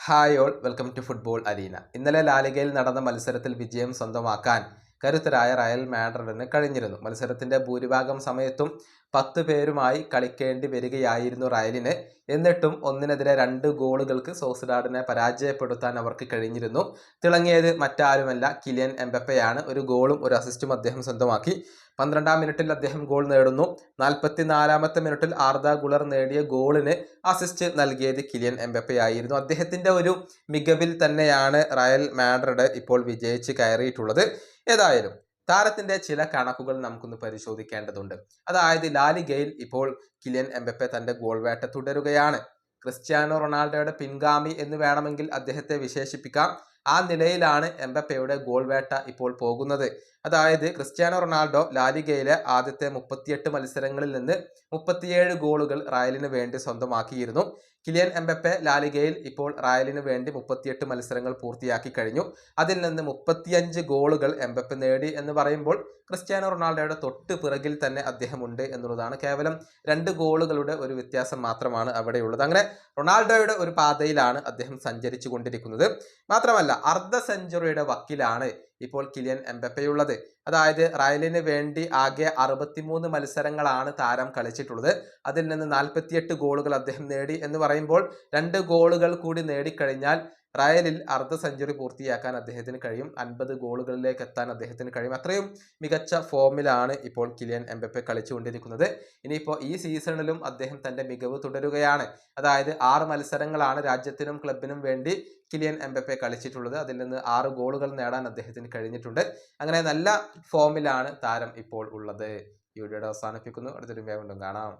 Hi all welcome to football arena ഇന്നലെ ലാലികയിൽ നടന്ന മത്സരത്തിൽ വിജയം സ്വന്തമാക്കാൻ കരുത്തരായ റയൽ മാഡ്രിഡിന് കഴിഞ്ഞിരുന്നു. മത്സരത്തിന്റെ ഭൂരിഭാഗം സമയത്തും പത്ത് പേരുമായി കളിക്കേണ്ടി വരികയായിരുന്നു റയലിന്. എന്നിട്ടും ഒന്നിനെതിരെ രണ്ട് ഗോളുകൾക്ക് സോസിഡാഡിനെ പരാജയപ്പെടുത്താൻ അവർക്ക് കഴിഞ്ഞിരുന്നു. തിളങ്ങിയത് മറ്റാരുമല്ല കിലിയൻ എംബപ്പയാണ്. ഒരു ഗോളും ഒരു അസിസ്റ്റും അദ്ദേഹം സ്വന്തമാക്കി. പന്ത്രണ്ടാം മിനിറ്റിൽ അദ്ദേഹം ഗോൾ നേടുന്നു. നാൽപ്പത്തിനാലാമത്തെ മിനിറ്റിൽ ആർദ ഗുളർ നേടിയ ഗോളിന് അസിസ്റ്റ് നൽകിയത് കിലിയൻ എംബപ്പയായിരുന്നു. അദ്ദേഹത്തിന്റെ ഒരു മികവിൽ തന്നെയാണ് റയൽ മാഡ്രിഡ് ഇപ്പോൾ വിജയിച്ച് കയറിയിട്ടുള്ളത്. ഏതായാലും താരത്തിന്റെ ചില കണക്കുകൾ നമുക്കൊന്ന് പരിശോധിക്കേണ്ടതുണ്ട്. അതായത് ലാലിഗയിൽ ഇപ്പോൾ കിലിയൻ എംബപ്പെ തന്റെ ഗോൾ വേട്ട തുടരുകയാണ്. ക്രിസ്ത്യാനോ റൊണാൾഡോയുടെ പിൻഗാമി എന്ന് വേണമെങ്കിൽ അദ്ദേഹത്തെ വിശേഷിപ്പിക്കാം. ആ നിലയിലാണ് എംബപ്പയുടെ ഗോൾ വേട്ട ഇപ്പോൾ പോകുന്നത്. അതായത് ക്രിസ്ത്യാനോ റൊണാൾഡോ ലാലിഗയിലെ ആദ്യത്തെ മുപ്പത്തിയെട്ട് മത്സരങ്ങളിൽ നിന്ന് മുപ്പത്തിയേഴ് ഗോളുകൾ റയലിന് വേണ്ടി സ്വന്തമാക്കിയിരുന്നു. കിലിയൻ എംബപ്പെ ലാലിഗയിൽ ഇപ്പോൾ റയലിന് വേണ്ടി മുപ്പത്തിയെട്ട് മത്സരങ്ങൾ പൂർത്തിയാക്കി കഴിഞ്ഞു. അതിൽ നിന്ന് മുപ്പത്തിയഞ്ച് ഗോളുകൾ എംബപ്പെ നേടി എന്ന് പറയുമ്പോൾ ക്രിസ്ത്യാനോ റൊണാൾഡോയുടെ തൊട്ട് പിറകിൽ തന്നെ അദ്ദേഹമുണ്ട് എന്നുള്ളതാണ് കേവലം രണ്ട് ഗോളുകളുടെ ഒരു വ്യത്യാസം മാത്രമാണ് അവിടെയുള്ളത്. അങ്ങനെ റൊണാൾഡോയുടെ ഒരു പാതയിലാണ് അദ്ദേഹം സഞ്ചരിച്ചു കൊണ്ടിരിക്കുന്നത് മാത്രമല്ല അർദ്ധ സെഞ്ചുറിയുടെ വക്കിലാണ് ഇപ്പോൾ കിലിയൻ എംബപ്പയുള്ളത്. അതായത് റയലിന് വേണ്ടി ആകെ അറുപത്തിമൂന്ന് മത്സരങ്ങളാണ് താരം കളിച്ചിട്ടുള്ളത്. അതിൽ നിന്ന് നാൽപ്പത്തിയെട്ട് ഗോളുകൾ അദ്ദേഹം നേടി എന്ന് പറയുമ്പോൾ രണ്ട് ഗോളുകൾ കൂടി നേടിക്കഴിഞ്ഞാൽ റയലിൽ അർദ്ധ സെഞ്ചുറി പൂർത്തിയാക്കാൻ അദ്ദേഹത്തിന് കഴിയും. അൻപത് ഗോളുകളിലേക്ക് എത്താൻ അദ്ദേഹത്തിന് കഴിയും. അത്രയും മികച്ച ഫോമിലാണ് ഇപ്പോൾ കിലിയൻ എംബപ്പെ കളിച്ചുകൊണ്ടിരിക്കുന്നത്. ഇനിയിപ്പോൾ ഈ സീസണിലും അദ്ദേഹം തന്റെ മികവ് തുടരുകയാണ്. അതായത് ആറ് മത്സരങ്ങളാണ് രാജ്യത്തിനും ക്ലബിനും വേണ്ടി കിലിയൻ എംബപ്പെ കളിച്ചിട്ടുള്ളത്. അതിൽ നിന്ന് ആറ് ഗോളുകൾ നേടാൻ അദ്ദേഹത്തിന് കഴിഞ്ഞിട്ടുണ്ട്. അങ്ങനെ നല്ല ഫോമിലാണ് താരം ഇപ്പോൾ ഉള്ളത്. ഈ വീഡിയോയുടെ അവസാനിപ്പിക്കുന്നു. അടുത്തൊരു വേഗം കാണാം.